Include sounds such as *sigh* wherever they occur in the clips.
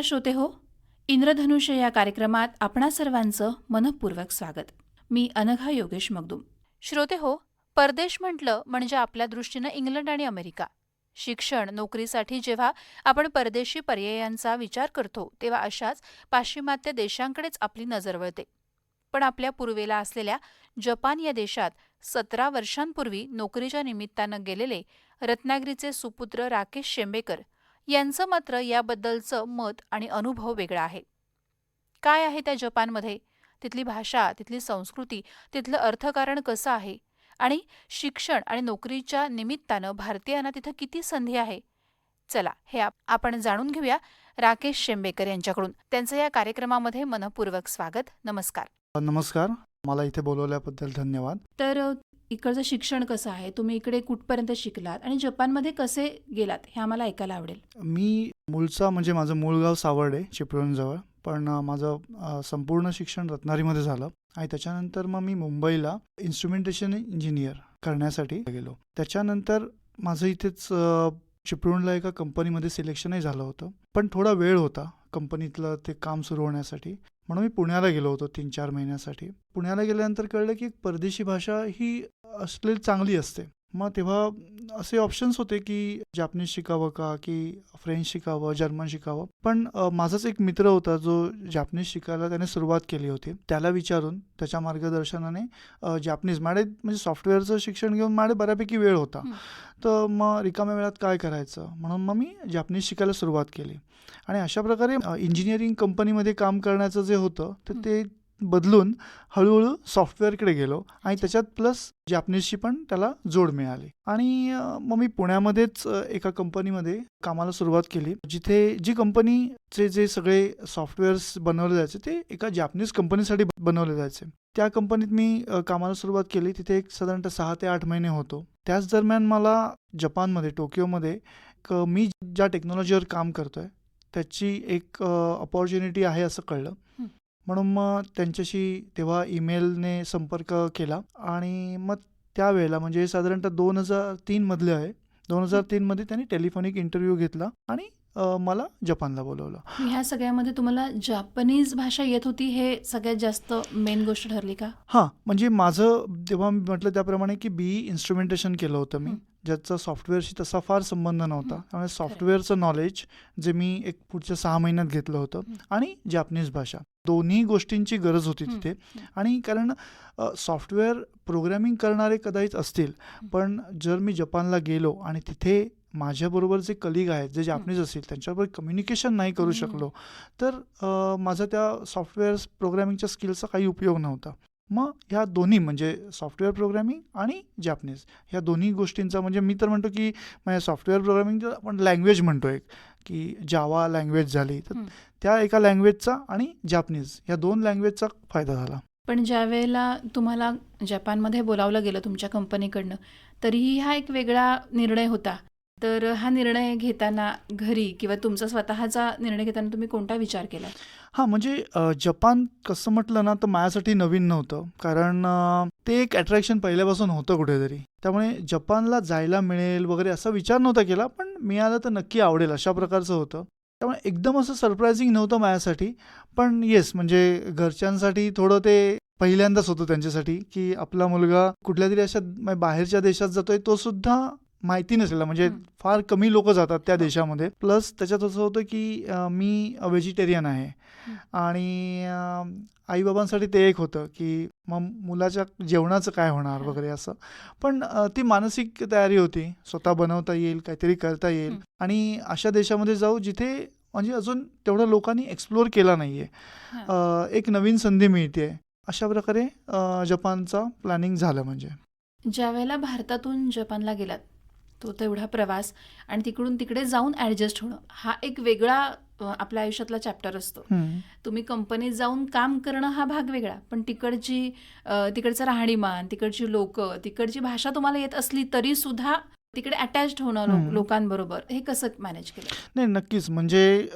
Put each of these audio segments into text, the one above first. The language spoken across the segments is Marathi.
नमस्कार श्रोते हो. इंद्रधनुष्य या कार्यक्रमात आपणा सर्वांचं मनपूर्वक स्वागत. मी अनघा योगेश मगदूम. श्रोते हो परदेश म्हटलं म्हणजे आपल्या दृष्टीनं इंग्लंड आणि अमेरिका. शिक्षण नोकरीसाठी जेव्हा आपण परदेशी पर्यायांचा विचार करतो तेव्हा अशाच पाश्चिमात्य देशांकडेच आपली नजर वळते. पण आपल्या पूर्वेला असलेल्या जपान या देशात सतरा वर्षांपूर्वी नोकरीच्या निमित्तानं गेलेले रत्नागिरीचे सुपुत्र राकेश शेंबेकर यांचं मात्र याबद्दलचं मत आणि अनुभव वेगळा आहे. काय आहे त्या जपानमध्ये? तिथली भाषा तिथली संस्कृती तिथलं अर्थकारण कसं आहे? आणि शिक्षण आणि नोकरीच्या निमित्तानं भारतीयांना तिथं किती संधी आहे? चला हे आप- आपण जाणून घेऊया राकेश शेंबेकर यांच्याकडून. त्यांचं या कार्यक्रमामध्ये मनपूर्वक स्वागत. नमस्कार. नमस्कार. मला इथे बोलवल्याबद्दल धन्यवाद. तर इकडचं शिक्षण कसं आहे? तुम्ही इकडे कुठपर्यंत शिकलात? आणि जपानमध्ये कसे गेलात? हे आम्हाला ऐकायला आवडेल. मी मूळचा म्हणजे माझं मूळ गाव सावर्डे चिपळूणजवळ. पण माझं संपूर्ण शिक्षण रत्नारीमध्ये झालं. आणि त्याच्यानंतर मग मी मुंबईला इन्स्ट्रुमेंटेशन इंजिनियर करण्यासाठी गेलो. त्याच्यानंतर माझं इथेच चिपळूणला एका कंपनीमध्ये सिलेक्शनही झालं होतं. पण थोडा वेळ होता. कंपनीतलं ते काम सुरू होण्यासाठी. म्हणून मी पुण्याला गेलो होतो तीन चार महिन्यासाठी. पुण्याला गेल्यानंतर कळलं की परदेशी भाषा ही असलेली चांगली असते. मग तेव्हा असे ऑप्शन्स होते की जापनीज शिकावं का की फ्रेंच शिकावं जर्मन शिकावं. पण माझाच एक मित्र होता जो जापनीज शिकायला त्याने सुरुवात केली होती. त्याला विचारून त्याच्या मार्गदर्शनाने जापनीज माडे म्हणजे सॉफ्टवेअरचं शिक्षण घेऊन माडे बऱ्यापैकी वेळ होता. तर मग रिकाम्या वेळात काय करायचं? म्हणून मग मी जापनीज शिकायला सुरुवात केली. आणि अशा प्रकारे इंजिनिअरिंग कंपनीमध्ये काम करण्याचं जे होतं तर. ते बदलून हळूहळू सॉफ्टवेअरकडे गेलो आणि त्याच्यात प्लस जॅपनीजची पण त्याला जोड मिळाली. आणि मग मी पुण्यामध्येच एका कंपनीमध्ये कामाला सुरुवात केली. जिथे जी कंपनीचे जे सगळे सॉफ्टवेअर्स बनवले जायचे ते एका जापनीज कंपनीसाठी बनवले जायचे. त्या कंपनीत मी कामाला सुरुवात केली. तिथे एक साधारणतः सहा ते आठ महिने होतो. त्याच दरम्यान मला जपानमध्ये टोकियोमध्ये मी ज्या टेक्नॉलॉजीवर काम करतोय त्याची एक अपॉर्च्युनिटी आहे असं कळलं. म्हणून मग त्यांच्याशी तेव्हा ईमेलने संपर्क केला. आणि मग त्यावेळेला म्हणजे साधारणतः दोन हजार तीनमधले आहे. दोन हजार तीनमध्ये त्यांनी टेलिफोनिक इंटरव्ह्यू घेतला आणि मला जपानला बोलवलं. ह्या सगळ्यामध्ये तुम्हाला जापनीज भाषा येत होती हे सगळ्यात जास्त मेन गोष्ट ठरली का? हां म्हणजे माझं तेव्हा मी म्हटलं त्याप्रमाणे की बी इन्स्ट्रुमेंटेशन केलं होतं मी. ज्याचा सॉफ्टवेअरशी तसा फार संबंध नव्हता. त्यामुळे सॉफ्टवेअरचं नॉलेज जे मी एक पुढच्या सहा महिन्यात घेतलं होतं. आणि जापनीज भाषा. दोन्ही गोष्टींची गरज होती. तिथे. आणि कारण सॉफ्टवेअर प्रोग्रॅमिंग करणारे कदाचित असतील. पण जर मी जपानला गेलो आणि तिथे माझ्याबरोबर जे कलिग आहेत जे जापनीज असतील त्यांच्याबरोबर कम्युनिकेशन नाही करू. शकलो तर माझा त्या सॉफ्टवेअर प्रोग्रॅमिंगच्या स्किलचा काही उपयोग नव्हता मग ह्या दोन्ही म्हणजे सॉफ्टवेअर प्रोग्रॅमिंग आणि जापनीज ह्या दोन्ही गोष्टींचा म्हणजे मी तर म्हणतो की म्हणजे सॉफ्टवेअर प्रोग्रॅमिंग आपण लँग्वेज म्हणतो एक की जावा लँग्वेज झाली तर. त्या एका लँग्वेजचा आणि जापनीज ह्या दोन लँग्वेजचा फायदा झाला. पण ज्या वेळेला तुम्हाला जपानमध्ये बोलावलं गेलं तुमच्या कंपनीकडनं तरीही हा एक वेगळा निर्णय होता. तर हा निर्णय घेताना घरी किंवा तुमचा स्वतःचा निर्णय घेताना तुम्ही कोणता विचार केला? हां म्हणजे जपान कसं म्हटलं ना तर माझ्यासाठी नवीन नव्हतं. कारण ते एक अट्रॅक्शन पहिल्यापासून होतं कुठेतरी. त्यामुळे जपानला जायला मिळेल वगैरे असा विचार नव्हता केला पण मिळालं तर नक्की आवडेल अशा प्रकारचं होतं. त्यामुळे एकदम असं सरप्रायझिंग नव्हतं माझ्यासाठी. पण येस म्हणजे घरच्यांसाठी थोडं ते पहिल्यांदाच होतं त्यांच्यासाठी की आपला मुलगा कुठल्या तरी अशा बाहेरच्या देशात जातोय तो सुद्धा माहिती नसलेला. म्हणजे हं. फार कमी लोक जातात त्या देशामध्ये. प्लस त्याच्यात असं होतं की मी व्हेजिटेरियन आहे. हं. आणि आई बाबांसाठी ते एक होतं की मग मुलाच्या जेवणाचं काय होणार. वगैरे असं. पण ती मानसिक तयारी होती. स्वतः बनवता येईल काहीतरी करता येईल. आणि अशा देशामध्ये जाऊ जिथे म्हणजे अजून तेवढ्या लोकांनी एक्सप्लोअर केला नाहीये. एक नवीन संधी मिळते अशा प्रकारे जपानचा प्लॅनिंग झालं म्हणजे. ज्या वेळेला भारतातून जपानला गेलात तो तेवढा प्रवास आणि तिकडून तिकडे जाऊन ॲडजस्ट होणं हा एक वेगळा आपल्या आयुष्यातला चॅप्टर असतो. तुम्ही कंपनीत जाऊन काम करणं हा भाग वेगळा. पण तिकडची तिकडचं राहणीमान तिकडची लोक तिकडची भाषा तुम्हाला येत असली तरी सुद्धा तिकडे अटॅच्ड होणं. लोकांबरोबर हे कसं मॅनेज केलं? नाही नक्कीच. म्हणजे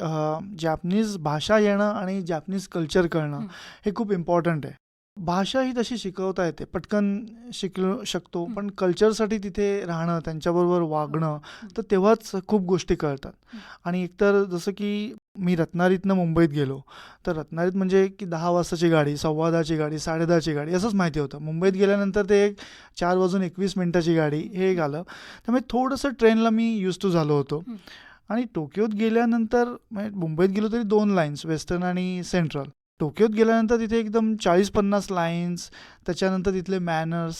जॅपनीज भाषा येणं आणि जॅपनीज कल्चर कळणं हं. हे खूप इम्पॉर्टंट आहे. भाषा ही तशी शिकवता येते. पटकन शिकलो शकतो. पण कल्चरसाठी तिथे राहणं त्यांच्याबरोबर वागणं तर तेव्हाच खूप गोष्टी कळतात. आणि एकतर जसं की मी रत्नागिरीतनं मुंबईत गेलो तर रत्नागिरीत म्हणजे की दहा वाजताची गाडी सव्वा दहाची गाडी साडे दहाची गाडी असंच माहिती होतं. मुंबईत गेल्यानंतर ते एक चार वाजून एकवीस मिनटाची गाडी हे एक आलं. त्यामुळे थोडंसं ट्रेनला मी यूज टू झालो होतो. आणि टोकियोत गेल्यानंतर म्हणजे मुंबईत गेलो तरी दोन लाईन्स वेस्टर्न आणि सेंट्रल टोकियोत गेल्यानंतर तिथे एकदम चाळीस पन्नास लाईन्स त्याच्यानंतर तिथले मॅनर्स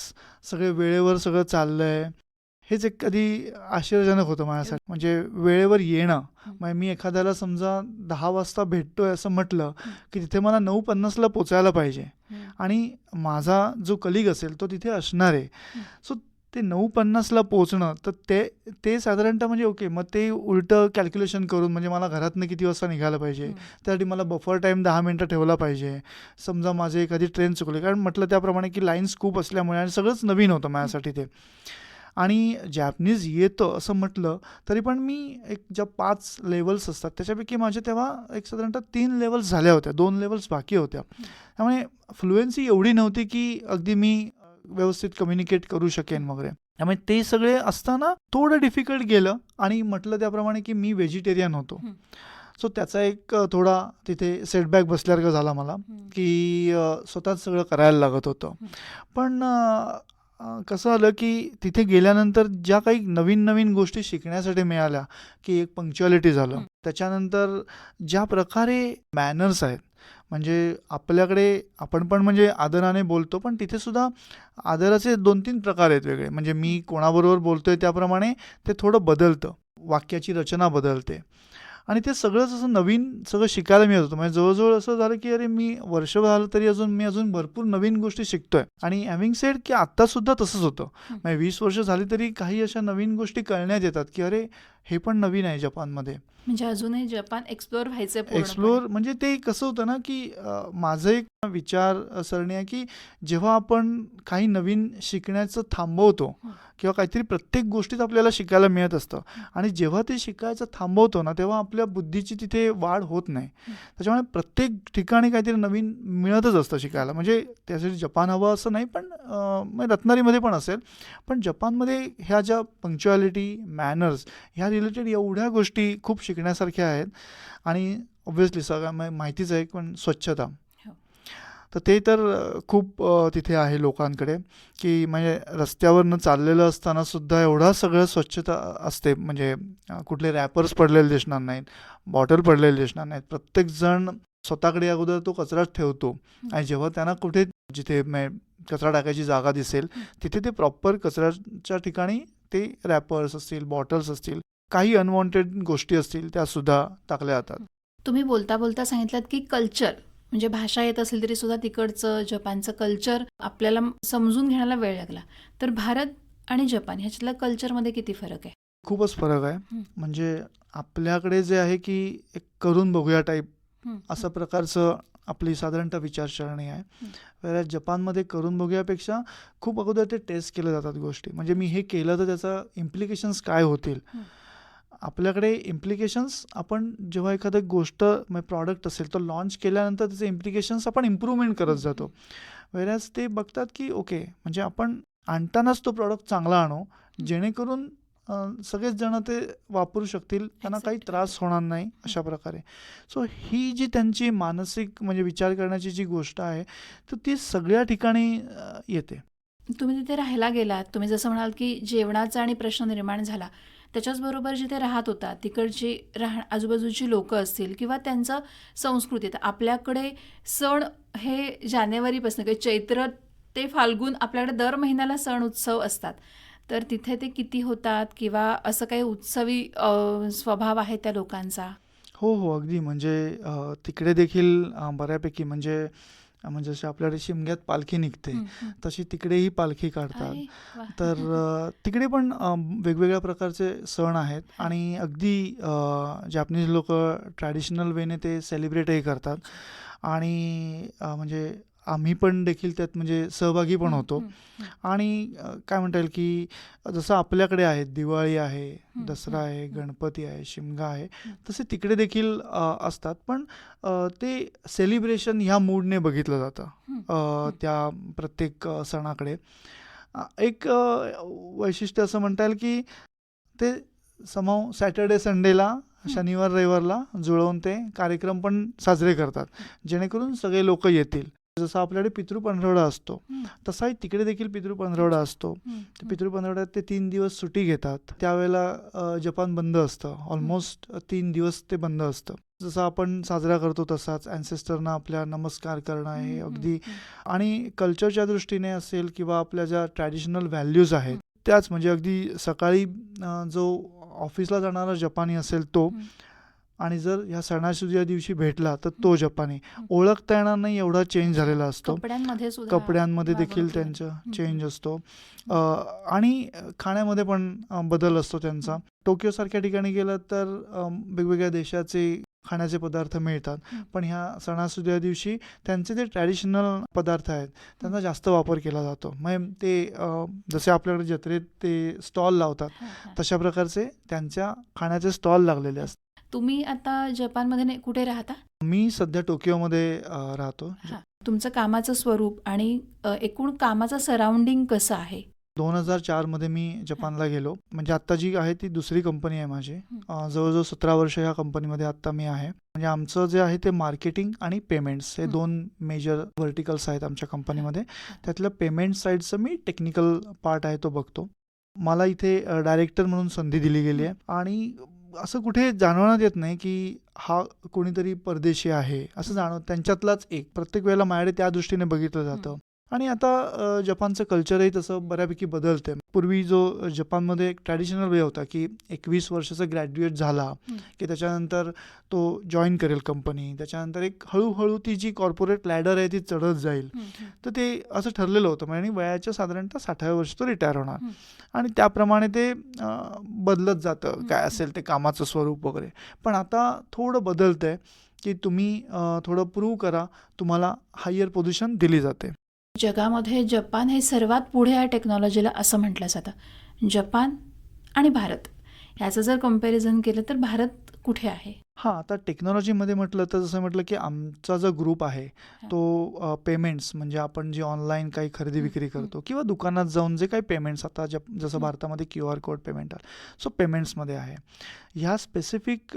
सगळे वेळेवर सगळं चाललं आहे हेच एक कधी आश्चर्यजनक होतं माझ्यासाठी. म्हणजे वेळेवर येणं. म्हणजे मी एखाद्याला समजा दहा वाजता भेटतोय असं म्हटलं की तिथे मला नऊ पन्नासला पोचायला पाहिजे. आणि माझा जो कलिग असेल तो तिथे असणार आहे. सो ते नऊ पन्नासला पोहोचणं तर ते ते साधारणतः म्हणजे ओके मग ते उलटं कॅल्क्युलेशन करून म्हणजे मला घरातनं किती वाजता निघायला पाहिजे त्यासाठी मला बफर टाईम दहा मिनटं ठेवला पाहिजे. समजा माझे एखादी ट्रेन चुकली कारण म्हटलं त्याप्रमाणे की लाईन्स खूप असल्यामुळे आणि सगळंच नवीन होतं माझ्यासाठी ते. आणि जॅपनीज येतं असं म्हटलं तरी पण मी एक ज्या पाच लेवल्स असतात त्याच्यापैकी माझे तेव्हा एक साधारणतः तीन लेवल्स झाल्या होत्या दोन लेवल्स बाकी होत्या. त्यामुळे फ्लुएन्सी एवढी नव्हती की अगदी मी व्यवस्थित कम्युनिकेट करू शकेन वगैरे त्यामुळे ते सगळे असताना थोडं डिफिकल्ट गेलं आणि म्हटलं त्याप्रमाणे की मी व्हेजिटेरियन होतो. सो त्याचा एक थोडा तिथे सेटबॅक बसल्यासारखं झाला मला की स्वतःच सगळं करायला लागत होतं. पण कसं आलं की तिथे गेल्यानंतर ज्या काही नवीन नवीन गोष्टी शिकण्यासाठी मिळाल्या की एक पंक्च्युअलिटी झालं. त्याच्यानंतर ज्या प्रकारे मॅनर्स आहेत म्हणजे आपल्याकडे आपण पण म्हणजे आदराने बोलतो पण तिथे सुद्धा आदराचे दोन तीन प्रकार आहेत वेगळे. म्हणजे मी कोणाबरोबर बोलतोय त्याप्रमाणे ते थोडं बदलतं वाक्याची रचना बदलते. आणि ते सगळंच असं नवीन सगळं शिकायला मिळत होतं. म्हणजे जवळजवळ असं झालं की अरे मी वर्ष झालं तरी अजून मी अजून भरपूर नवीन गोष्टी शिकतोय. आणि हॅव्हिंग सेड की आत्तासुद्धा तसंच होतं. म्हणजे वीस वर्ष झाली तरी काही अशा नवीन गोष्टी कळण्यात येतात की अरे हे पण नवीन आहे जपानमध्ये म्हणजे अजूनही जपान एक्सप्लोअर व्हायचं. एक्सप्लोअर म्हणजे ते कसं होतं ना की माझं एक विचार सरणी आहे की जेव्हा आपण काही नवीन शिकण्याचं थांबवतो हं. किंवा काहीतरी प्रत्येक गोष्टीत आपल्याला शिकायला मिळत असतं आणि जेव्हा ते शिकायचं थांबवतो ना तेव्हा आपल्या बुद्धीची तिथे वाढ होत नाही. त्याच्यामुळे प्रत्येक ठिकाणी काहीतरी नवीन मिळतच असतं शिकायला म्हणजे त्यासाठी जपान हवं असं नाही पण म्हणजे रत्नागिरीमध्ये पण असेल पण जपानमध्ये ह्या ज्या पंक्च्युअलिटी मॅनर्स ह्या रिलेटेड एवढ्या गोष्टी खूप शिकण्यासारख्या आहेत. आणि ऑब्व्हियसली सगळ्या माहितीच आहे पण स्वच्छता. हो. तर ते तर खूप तिथे आहे लोकांकडे की म्हणजे रस्त्यावरनं चाललेलं असताना सुद्धा एवढा सगळं स्वच्छता असते. म्हणजे कुठले रॅपर्स पडलेले दिसणार नाहीत बॉटल पडलेले दिसणार नाहीत. प्रत्येकजण स्वतःकडे अगोदर तो कचराच ठेवतो. आणि जेव्हा त्यांना कुठे जिथे कचरा टाकायची जागा दिसेल तिथे ते प्रॉपर कचऱ्याच्या ठिकाणी ते रॅपर्स असतील बॉटल्स असतील काही अनवॉन्टेड गोष्टी असतील त्या सुद्धा टाकल्या जातात. तुम्ही बोलता बोलता सांगितलं की कल्चर म्हणजे भाषा येत असेल तरी सुद्धा तिकडचं जपानचं कल्चर आपल्याला समजून घेण्याला वेळ लागला. तर भारत आणि जपान ह्याच्यातल्या कल्चरमध्ये किती फरक आहे? खूपच फरक आहे. म्हणजे आपल्याकडे जे आहे की एक करून बघूया टाईप असं प्रकारचं आपली साधारणतः विचारसरणी आहे. जपानमध्ये करून बघूयापेक्षा खूप अगोदर ते टेस्ट केल्या जातात गोष्टी. म्हणजे मी हे केलं तर त्याचा इम्प्लिकेशन्स काय होतील. आपल्याकडे इम्प्लिकेशन्स आपण जेव्हा एखादी गोष्ट प्रॉडक्ट असेल तर लॉन्च केल्यानंतर त्याचे इम्प्लिकेशन्स आपण इम्प्रूव्हमेंट करत जातो. वेळेस ते बघतात की ओके म्हणजे आपण आणतानाच तो प्रॉडक्ट चांगला आणू जेणेकरून सगळेच जण ते वापरू शकतील त्यांना काही. त्रास होणार नाही अशा प्रकारे. सो ही जी त्यांची मानसिक म्हणजे विचार करण्याची जी गोष्ट आहे तर ती सगळ्या ठिकाणी येते. तुम्ही तिथे राहायला गेलात तुम्ही जसं म्हणाल की जेवणाचा आणि प्रश्न निर्माण झाला त्याच्याचबरोबर जिथे राहत होता तिकडची राह आजूबाजूची लोकं असतील किंवा त्यांचं संस्कृती तर आपल्याकडे सण हे जानेवारीपासून किंवा चैत्र ते फाल्गुन आपल्याकडे दर महिन्याला सण उत्सव असतात. तर तिथे ते किती होतात किंवा असं काही उत्सवी स्वभाव आहे त्या लोकांचा? हो हो अगदी. म्हणजे तिकडे देखील बऱ्यापैकी म्हणजे म्हणजे जशी आपल्याकडे शिमग्यात पालखी निघते. तशी तिकडेही पालखी काढतात. तर *laughs* तिकडे पण वेगवेगळ्या प्रकारचे सण आहेत आणि अगदी जॅपनीज लोक ट्रॅडिशनल वेने ते सेलिब्रेटही करतात आणि म्हणजे आम्ही पण देखील त्यात म्हणजे सहभागी पण होतो. आणि काय म्हणता येईल की जसं आपल्याकडे आहे दिवाळी आहे दसरा आहे. गणपती आहे शिमगा आहे. तसे तिकडे देखील असतात पण ते सेलिब्रेशन ह्या मूडने बघितलं जातं. त्या प्रत्येक सणाकडे एक वैशिष्ट्य असं म्हणता येईल की ते समाव सॅटर्डे संडेला. शनिवार रविवारला जुळवून ते कार्यक्रम पण साजरे करतात जेणेकरून सगळे लोक येतील जसं आपल्याकडे पितृ पंधरवडा असतो. तसाही तिकडे देखील पितृ पंधरवडा असतो ते. पितृ पंधरवड्यात ते तीन दिवस सुट्टी घेतात त्यावेळेला जपान बंद असतं ऑलमोस्ट तीन दिवस ते बंद असतं जसं आपण साजरा करतो तसाच अँसेस्टरना आपल्या नमस्कार करणं हे अगदी. आणि कल्चरच्या दृष्टीने असेल किंवा आपल्या ज्या ट्रॅडिशनल व्हॅल्यूज आहेत त्याच म्हणजे अगदी सकाळी जो ऑफिसला जाणारा जपानी असेल तो. आणि जर ह्या सणासुदीच्या दिवशी भेटला तर तो जपानी. ओळखता येणार नाही एवढा चेंज झालेला असतो. कपड्यांमध्ये देखील त्यांचं चेंज. असतो. आणि खाण्यामध्ये पण बदल असतो त्यांचा. टोकियोसारख्या ठिकाणी गेलं तर वेगवेगळ्या देशाचे खाण्याचे पदार्थ मिळतात. पण ह्या सणासुद्या दिवशी त्यांचे जे ट्रॅडिशनल पदार्थ आहेत त्यांचा जास्त वापर केला जातो. म्हणजे ते जसे आपल्याकडे जत्रेत ते स्टॉल लावतात हां, हां. तशा प्रकारचे त्यांच्या खाण्याचे स्टॉल लागलेले असतात. तुम्ही आता जपानमध्ये नाही- कुठे राहता? मी सध्या टोकियोमध्ये अ, राहतो. हां. तुमचं कामाचं स्वरूप आणि अ, एकूण कामाचं सराउंडिंग कसं आहे? दोन हजार चारमध्ये मी जपानला गेलो. म्हणजे आत्ता जी आहे ती दुसरी कंपनी आहे माझी. अ, जवळजवळ सतरा वर्ष ह्या कंपनीमध्ये आत्ता मी आहे. म्हणजे आमचं जे आहे ते मार्केटिंग आणि पेमेंट्स हे हं. दोन मेजर व्हर्टिकल्स आहेत आमच्या कंपनीमध्ये त्यातलं पेमेंट साईडचं मी टेक्निकल पार्ट आहे तो बघतो. मला इथे डायरेक्टर म्हणून संधी दिली गेली आहे. आणि असं कुठे जाणवण्यात येत नाही की हा कोणीतरी परदेशी आहे असं जाणव त्यांच्यातलाच एक. प्रत्येक वेळेला माझ्याकडे त्या दृष्टीने बघितलं जातं. आणि आता जपानचं कल्चरही तसं बऱ्यापैकी बदलते पूर्वी जो जपानमध्ये एक ट्रॅडिशनल वे होता की एकवीस वर्षाचा ग्रॅज्युएट झाला. की त्याच्यानंतर तो जॉईन करेल कंपनी त्याच्यानंतर एक हळूहळू ती जी कॉर्पोरेट लॅडर आहे ती चढत जाईल. तर ते असं ठरलेलं होतं. म्हणजे वयाच्या साधारणतः साठाव्या वर्षी तो रिटायर होणार. आणि त्याप्रमाणे ते बदलत जातं. काय. असेल ते कामाचं स्वरूप वगैरे. पण आता थोडं बदलतंय की तुम्ही थोडं प्रूव्ह करा. तुम्हाला हायर पोझिशन दिली जाते. जगामध्ये जपान हे सर्वात पुढे आहे टेक्नॉलॉजीला असं म्हटलं जातं. जपान आणि भारत. ह्याचं जर कंपॅरिझन केलं तर भारत कुठे आहे? हां आता टेक्नॉलॉजीमध्ये म्हटलं तर जसं म्हटलं की आमचा जो ग्रुप आहे तो पेमेंट्स म्हणजे आपण जे ऑनलाईन काही खरेदी हं, विक्री हं. करतो किंवा दुकानात जाऊन जे काही पेमेंट्स आता जप जसं हं. भारतामध्ये क्यू आर कोड पेमेंट आहे सो पेमेंट्समध्ये आहे ह्या स्पेसिफिक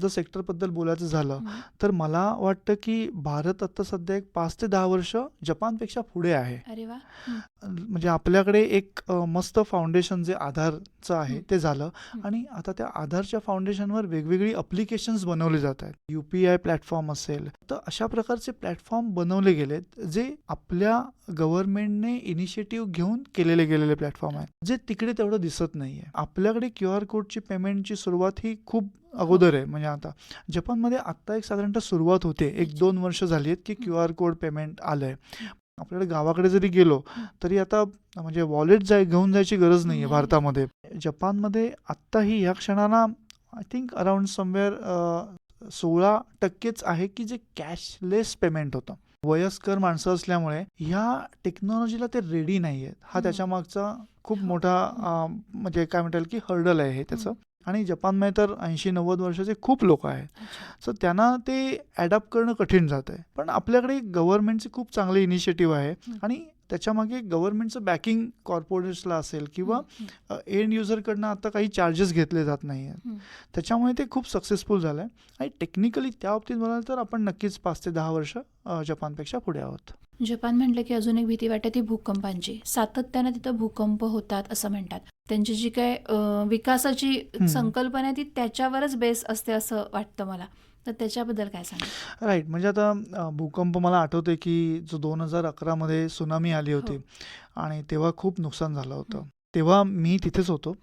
जर सेक्टरबद्दल बोलायचं झालं हं. तर मला वाटतं की भारत आता सध्या एक पाच ते दहा वर्ष जपानपेक्षा पुढे आहे अरे म्हणजे आपल्याकडे एक अ, मस्त फाउंडेशन जे आधारचं आहे हं. ते झालं हं. आणि आता त्या आधारच्या फाउंडेशनवर वेगवेगळी अप्लिकेशन्स बनवले जात आहेत यू पी आय प्लॅटफॉर्म असेल तर अशा प्रकारचे प्लॅटफॉर्म बनवले गेलेत जे आपल्या गव्हर्नमेंटने इनिशिएटिव्ह घेऊन केलेले गेलेले प्लॅटफॉर्म आहेत. जे तिकडे तेवढं दिसत नाही आहे आपल्याकडे क्यू आर कोडची पेमेंटची सुरुवात ही खूप अगोदर आहे. म्हणजे आता जपानमध्ये आत्ता एक साधारणतः सुरुवात होते. एक दोन वर्ष झाली आहेत की क्यू आर कोड पेमेंट आलं आहे आपल्याकडे गावाकडे जरी गेलो तरी आता म्हणजे वॉलेट जाय घेऊन जायची गरज नाही. आहे. भारतामध्ये. जपानमध्ये आत्ताही ह्या क्षणाला आय थिंक अराउंड समवेअर सोळा टक्केच आहे की जे कॅशलेस पेमेंट होतं. वयस्कर माणसं असल्यामुळे ह्या टेक्नॉलॉजीला ते रेडी नाही आहेत हा. त्याच्या मागचा खूप मोठा म्हणजे काय म्हणता येईल की हर्डल आहे हे त्याचं. आणि जपानमध्ये तर ऐंशी नव्वद वर्षाचे खूप लोक आहेत. सो त्यांना ते ॲडॅप्ट करणं कठीण जात आहे पण आपल्याकडे गव्हर्नमेंटचे खूप चांगले इनिशिएटिव्ह आहे. आणि त्याच्यामागे गव्हर्नमेंटचं बॅकिंग कॉर्पोरेट्सला असेल किंवा एंड युजरकडनं आता काही चार्जेस घेतले जात नाही आहेत. त्याच्यामुळे ते खूप सक्सेसफुल झालं आहे आणि टेक्निकली त्या बाबतीत म्हणाल तर आपण नक्कीच पाच ते दहा वर्ष जपानपेक्षा पुढे आहोत. जपान म्हटलं की अजून एक भीती वाटते ती भूकंपांची. सातत्यानं तिथं भूकंप होतात असं म्हणतात. त्यांची जी काय विकासाची. संकल्पना आहे ती त्याच्यावरच बेस असते असं वाटतं मला. तर त्याच्याबद्दल काय सांगा राईट म्हणजे आता भूकंप मला आठवते की जो दोन हजार अकरामध्ये सुनामी आली होती हो. आणि तेव्हा खूप नुकसान झालं होतं. तेव्हा मी तिथेच होतो.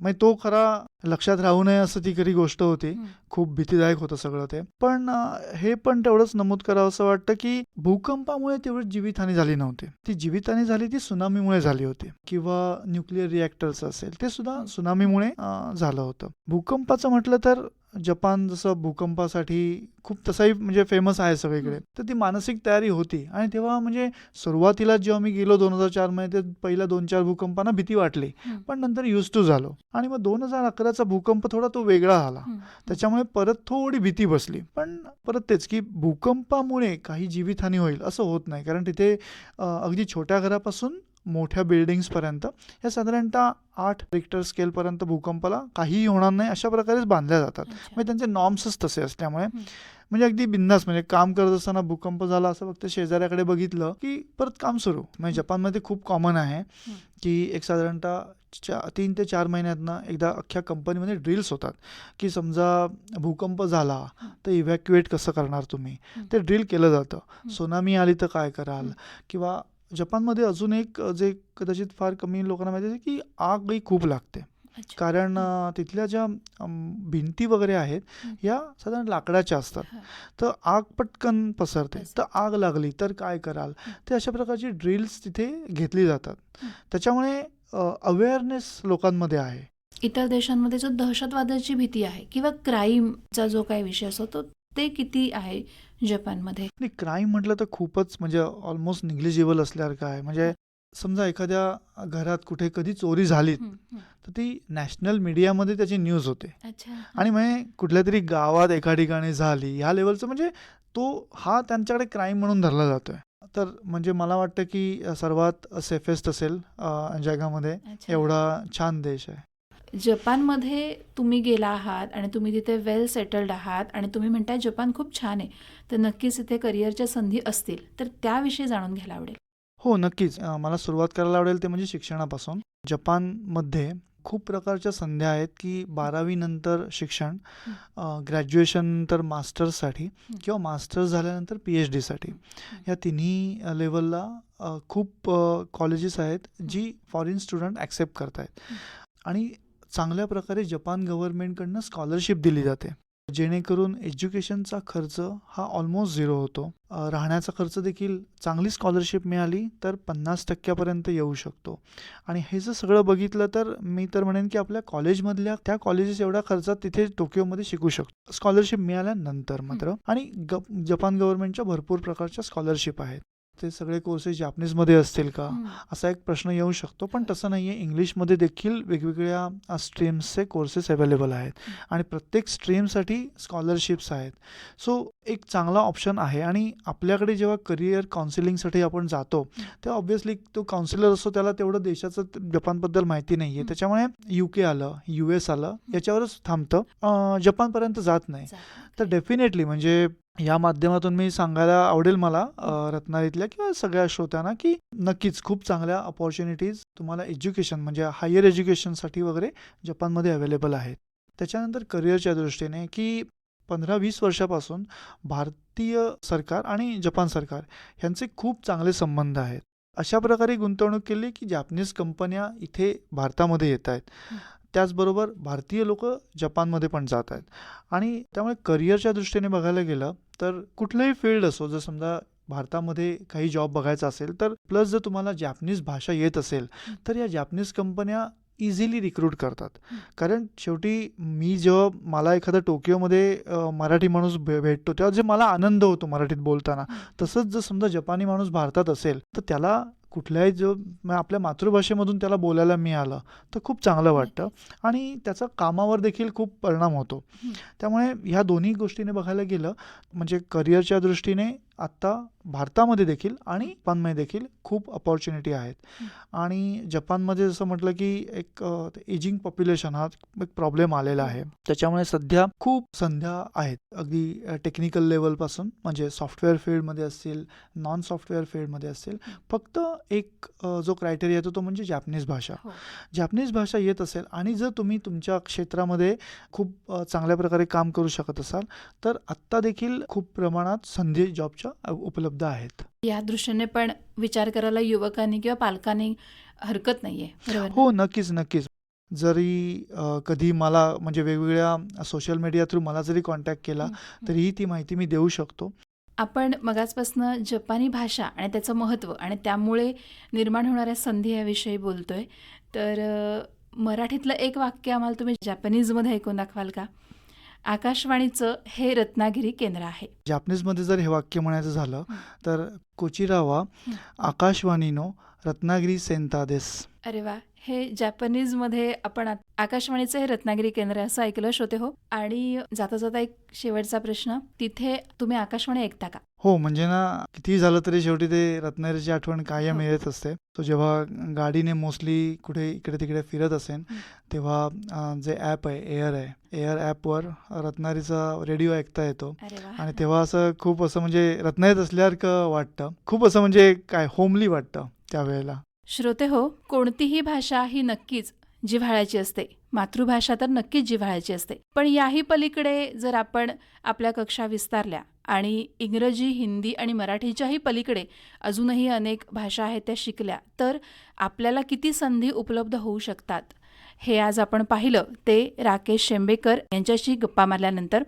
म्हणजे तो खरा लक्षात राहू नये असं ती खरी गोष्ट होती. खूप भीतीदायक होतं सगळं ते पण हे पण तेवढंच नमूद करावं असं वाटतं की भूकंपामुळे तेवढी जीवितहानी झाली नव्हती ती जीवितहानी झाली ती सुनामीमुळे झाली होती किंवा न्यूक्लिअर रिॲक्टर्स असेल ते सुद्धा. सुनामीमुळे झालं होतं भूकंपाचं म्हटलं तर जपान जसं भूकंपासाठी खूप तसाही म्हणजे फेमस आहे सगळीकडे. तर ती मानसिक तयारी होती. आणि तेव्हा म्हणजे सुरुवातीला जेव्हा मी गेलो दोन हजार चारमध्ये ते पहिल्या दोन चार भूकंपांना भीती वाटली. पण नंतर युज टू झालो. आणि मग दोन हजार अकराचा भूकंप थोडा तो वेगळा हं. त्याच्यामुळे परत थोडी भीती बसली. पण परत तेच की भूकंपामुळे काही जीवितहानी होईल असं होत नाही. कारण तिथे अगदी छोट्या घरापासून मोठ्या बिल्डिंग्सपर्यंत या साधारणतः आठ रिक्टर स्केलपर्यंत भूकंपाला काहीही होणार नाही अशा प्रकारेच बांधल्या जातात. म्हणजे त्यांचे नॉर्म्सच तसे असल्यामुळे. म्हणजे अगदी बिंदास म्हणजे काम करत असताना भूकंप झाला असं फक्त शेजाऱ्याकडे बघितलं की परत काम सुरू म्हणजे जपानमध्ये खूप कॉमन आहे की एक साधारणतः चा तीन ते चार महिन्यातनं एकदा अख्ख्या कंपनीमध्ये ड्रिल्स होतात की समजा भूकंप झाला. तर इव्हॅक्युएट कसं करणार तुम्ही. ते ड्रिल केलं जातं. सुनामी आली तर काय कराल. किंवा जपानमध्ये अजून एक जे कदाचित फार कमी लोकांना माहिती आहे की आगही खूप लागते. कारण तिथल्या ज्या भिंती वगैरे आहेत. या साधारण लाकडाच्या असतात. तर आग पटकन पसरते. तर आग लागली तर काय कराल. ते अशा प्रकारची ड्रिल्स तिथे घेतली जातात. त्याच्यामुळे अवेअरनेस लोकांमध्ये आहे इतर देशांमध्ये जो दहशतवादाची भीती आहे किंवा क्राईमचा जो काही विषय असतो तो ते किती आहे जपानमध्ये? क्राईम म्हटलं तर खूपच म्हणजे ऑलमोस्ट निग्लिजिबल असल्यासारखं आहे. म्हणजे समजा एखाद्या घरात कुठे कधी चोरी झाली हं, हं. तर ती नॅशनल मीडियामध्ये त्याची न्यूज होते. अच्छा. आणि म्हणजे कुठल्या तरी गावात एका ठिकाणी झाली ह्या लेवलचं म्हणजे तो हा त्यांच्याकडे क्राईम म्हणून धरला जातोय. तर म्हणजे मला वाटतं की सर्वात सेफेस्ट असेल जगामध्ये. एवढा छान देश आहे. जपानमध्ये तुम्ही गेला आहात आणि तुम्ही तिथे वेल सेटल्ड आहात आणि तुम्ही म्हणताय जपान खूप छान आहे तर नक्कीच इथे करिअरच्या संधी असतील तर त्याविषयी जाणून घ्यायला आवडेल. हो नक्कीच. मला सुरुवात करायला आवडेल ते म्हणजे शिक्षणापासून. जपानमध्ये खूप प्रकारच्या संध्या आहेत की बारावीनंतर शिक्षण ग्रॅज्युएशन तर मास्टर्ससाठी किंवा मास्टर्स झाल्यानंतर पी एच डीसाठी या तिन्ही लेवलला खूप कॉलेजेस आहेत जी फॉरेन स्टुडंट ॲक्सेप्ट करत आहेत आणि चांगल्या प्रकारे जपान गव्हर्नमेंटकडनं स्कॉलरशिप दिली जाते. जेणेकरून एज्युकेशनचा खर्च हा ऑलमोस्ट झिरो होतो. राहण्याचा खर्च देखील चांगली स्कॉलरशिप मिळाली तर पन्नास टक्क्यापर्यंत येऊ शकतो. आणि हे जर सगळं बघितलं तर मी तर म्हणेन की आपल्या कॉलेजमधल्या त्या कॉलेजेस एवढ्या खर्चात तिथे टोकियोमध्ये शिकू शकतो. स्कॉलरशिप मिळाल्यानंतर मात्र. आणि ग जपान गव्हर्नमेंटच्या भरपूर प्रकारच्या स्कॉलरशिप आहेत. ते सगळे कोर्सेस जापनीजमध्ये असतील का. असा एक प्रश्न येऊ शकतो. पण तसं नाही आहे इंग्लिशमध्ये देखील वेगवेगळ्या स्ट्रीम्सचे कोर्सेस अवेलेबल आहेत. आणि प्रत्येक स्ट्रीमसाठी स्कॉलरशिप्स आहेत. सो एक चांगला ऑप्शन आहे. आणि आपल्याकडे जेव्हा करिअर काउन्सिलिंगसाठी आपण जातो तेव्हा ऑब्व्हियसली तो काउन्सिलर असतो त्याला तेवढं देशाचं जपानबद्दल माहिती नाही आहे. त्याच्यामुळे यू के आलं यू एस आलं याच्यावरच थांबतं. जपानपर्यंत जात नाही. तर डेफिनेटली म्हणजे या माध्यमातून मी सांगायला आवडेल मला रत्नागिरीतल्या किंवा सगळ्या श्रोत्यांना की नक्कीच खूप चांगल्या अपॉर्च्युनिटीज तुम्हाला एज्युकेशन म्हणजे हायर एज्युकेशनसाठी वगैरे जपानमध्ये अवेलेबल आहेत. त्याच्यानंतर करिअरच्या दृष्टीने की पंधरा वीस वर्षापासून भारतीय सरकार आणि जपान सरकार यांचे खूप चांगले संबंध आहेत. अशा प्रकारे गुंतवणूक केली की जॅपनीज कंपन्या इथे भारतामध्ये येत आहेत. त्याचबरोबर भारतीय लोक जपानमध्ये पण जात आहेत आणि त्यामुळे करिअरच्या दृष्टीने बघायला गेलं तर कुठलंही फील्ड असो जर समजा भारतामध्ये काही जॉब बघायचा असेल तर प्लस जर तुम्हाला जॅपनीज भाषा येत असेल तर या जॅपनीज कंपन्या इझिली रिक्रूट करतात. कारण शेवटी मी जेव्हा मला एखादा टोकियोमध्ये मराठी माणूस भे भेटतो तेव्हा जे मला आनंद होतो मराठीत बोलताना. तसंच जर समजा जपानी माणूस भारतात असेल तर त्याला कुठल्याही जो म- आपल्या मातृभाषेमधून त्याला बोलायला मिळालं तर खूप चांगलं वाटतं आणि त्याचा कामावर देखील खूप परिणाम होतो. त्यामुळे ह्या दोन्ही गोष्टीने बघायला गेलं म्हणजे करिअरच्या दृष्टीने आत्ता भारतामध्ये देखील आणि जपानमध्ये देखील खूप अपॉर्च्युनिटी आहेत. हं. आणि जपानमध्ये जसं म्हटलं की एक एजिंग पॉप्युलेशन हा एक प्रॉब्लेम आलेला आहे. त्याच्यामुळे सध्या खूप संध्या आहेत. अगदी टेक्निकल लेवलपासून म्हणजे सॉफ्टवेअर फील्डमध्ये असतील नॉन सॉफ्टवेअर फील्डमध्ये असतील फक्त एक जो क्रायटेरिया येतो तो म्हणजे जॅपनीज भाषा. हो. जॅपनीज भाषा येत असेल आणि जर तुम्ही तुमच्या क्षेत्रामध्ये खूप चांगल्या प्रकारे काम करू शकत असाल तर आत्ता देखील खूप प्रमाणात संधी जॉबच्या उपलब्ध आहेत. या दृष्टीने पण विचार करायला युवकांनी किंवा पालकांनी हरकत नाहीये? हो नक्कीच नक्कीच. जरी कधी मला म्हणजे वेगवेगळ्या सोशल मीडिया थ्रू मला जरी कॉन्टॅक्ट केला हं, तरीही ती माहिती मी देऊ शकतो. आपण मगाचपासनं जपानी भाषा आणि त्याचं महत्त्व आणि त्यामुळे निर्माण होणाऱ्या संधी याविषयी बोलतोय. तर मराठीतलं एक वाक्य आम्हाला तुम्ही जॅपनीजमध्ये ऐकून दाखवाल का? आकाशवाणीचं हे रत्नागिरी केंद्र आहे जापनीजमध्ये जर हे वाक्य म्हणायचं झालं. तर कोचिरावा. आकाशवाणीनो रत्नागिरी सेंतादेस अरे वा हे जॅपनीजमध्ये आपण आकाशवाणीचं हे रत्नागिरी केंद्र असं ऐकलं श्रोते हो. आणि जाता जाता एक शेवटचा प्रश्न तिथे तुम्ही आकाशवाणी ऐकता का? हो म्हणजे ना कितीही झालं तरी शेवटी ते रत्नागिरीची आठवण कायम हो. येत असते. तो जेव्हा गाडीने मोस्टली कुठे इकडे तिकडे फिरत असेल. तेव्हा जे ॲप आहे एअर आहे एअर ॲपवर रत्नागिरीचा रेडिओ ऐकता येतो. आणि तेव्हा असं खूप असं म्हणजे रत्नागिरीत असल्यासारखं वाटतं. खूप असं म्हणजे काय होमली वाटतं त्यावेळेला. श्रोते हो कोणतीही भाषा ही नक्कीच जिव्हाळ्याची असते. मातृभाषा तर नक्कीच जिव्हाळ्याची असते. पण याही पलीकडे जर आपण आपल्या कक्षा विस्तारल्या आणि इंग्रजी हिंदी आणि मराठीच्याही पलीकडे अजूनही अनेक भाषा आहेत त्या शिकल्या तर आपल्याला किती संधी उपलब्ध होऊ शकतात? हे आज आपण पाहिलं. ते राकेश शेंबेकर यांच्याशी गप्पा मारल्यानंतर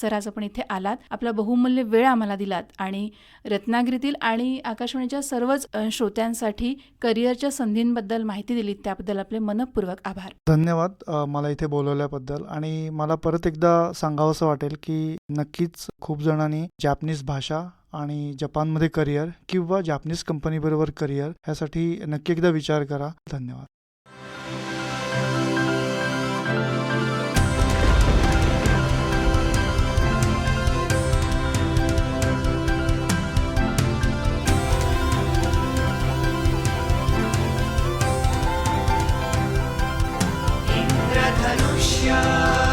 सर आज आपण इथे आलात. आपला बहुमूल्य वेळ आम्हाला दिलात आणि रत्नागिरीतील आणि आकाशवाणीच्या सर्वच श्रोत्यांसाठी करिअरच्या संधींबद्दल माहिती दिली त्याबद्दल आपले मनपूर्वक आभार. धन्यवाद मला इथे बोलवल्याबद्दल आणि मला परत एकदा सांगावंसं वाटेल की नक्कीच खूप जणांनी जॅपनीज भाषा आणि जपानमध्ये करिअर किंवा जापनीज कंपनीबरोबर करिअर ह्यासाठी नक्की एकदा विचार करा. धन्यवाद. прощай.